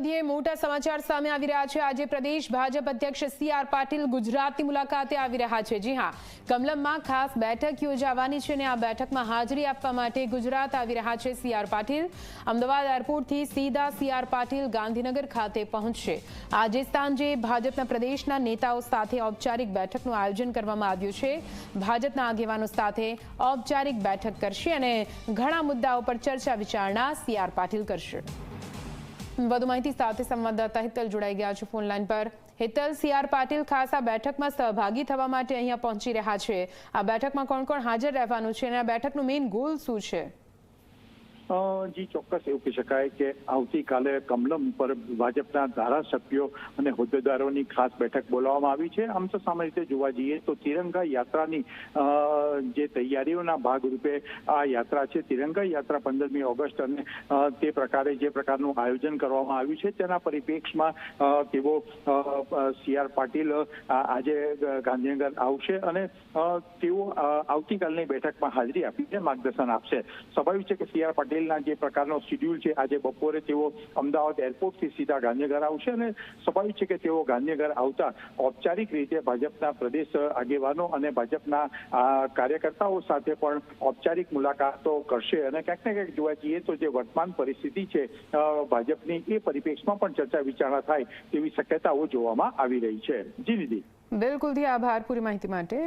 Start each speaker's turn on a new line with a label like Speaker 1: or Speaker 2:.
Speaker 1: વધીએ મોટા સમાચાર સામે આવી રહ્યા છે. આજે પ્રદેશ ભાજપ અધ્યક્ષ સી આર પાટીલ ગુજરાતની મુલાકાતે આવી રહ્યા છે. જી હા, કમલમમાં ખાસ બેઠક યોજાવાની છે અને આ બેઠકમાં હાજરી આપવા માટે ગુજરાત આવી રહ્યા છે સી આર પાટીલ. અમદાવાદ એરપોર્ટથી સીધા સી આર પાટીલ ગાંધીનગર ખાતે પહોંચશે. આજે સાંજે ભાજપના પ્રદેશના નેતાઓ સાથે ઔપચારિક બેઠકનું આયોજન કરવામાં આવ્યું છે. ભાજપના આગેવાનો સાથે ઔપચારિક બેઠક કરશે અને ઘણા મુદ્દાઓ પર ચર્ચા વિચારણા સી આર પાટીલ કરશે. વધુ માહિતી સાથે સંવાદદાતા હિતલ જોડાઈ ગયા છે ફોન લાઈન પર. હિતલ, સી આર પાટીલ ખાસ આ બેઠકમાં સહભાગી થવા માટે અહીંયા પહોંચી રહ્યા છે. આ બેઠકમાં કોણ કોણ હાજર રહેવાનું છે અને આ બેઠકનું મેઇન ગોલ શું છે?
Speaker 2: જી ચોક્કસ એવું કહી શકાય કે આવતીકાલે કમલમ પર ભાજપના ધારાસભ્યો અને હોદ્દેદારોની ખાસ બેઠક બોલાવવામાં આવી છે. આમ તો સામાન્ય રીતે જોવા જઈએ તો તિરંગા યાત્રાની જે તૈયારીઓના ભાગરૂપે આ યાત્રા છે, તિરંગા યાત્રા પંદરમી ઓગસ્ટ અને તે પ્રકારે જે પ્રકારનું આયોજન કરવામાં આવ્યું છે, તેના પરિપ્રેક્ષમાં તેઓ સી આર પાટીલ આજે ગાંધીનગર આવશે અને તેઓ આવતીકાલની બેઠકમાં હાજરી આપીને માર્ગદર્શન આપશે. સ્વાભાવિક છે કે સી આર પાટીલના જે પ્રકારનો શિડ્યુલ છે, આજે બપોરે તેઓ અમદાવાદ એરપોર્ટથી સીધા ગાંધીનગર આવશે અને સ્વાભાવિક છે કે તેઓ ગાંધીનગર આવતા ઔપચારિક રીતે ભાજપના પ્રદેશ આગેવાનો અને ભાજપના કાર્યકર્તાઓ સાથે પણ ઔપચારિક મુલાકાતો કરશે. અને ક્યાંક ને ક્યાંક જોવા જઈએ તો જે વર્તમાન પરિસ્થિતિ છે ભાજપની એ પરિપ્રેક્ષમાં પણ ચર્ચા વિચારણા થાય તેવી શક્યતાઓ જોવામાં આવી રહી છે. જી નિધિ
Speaker 1: બિલકુલથી આભાર. પૂરી માહિતી માટે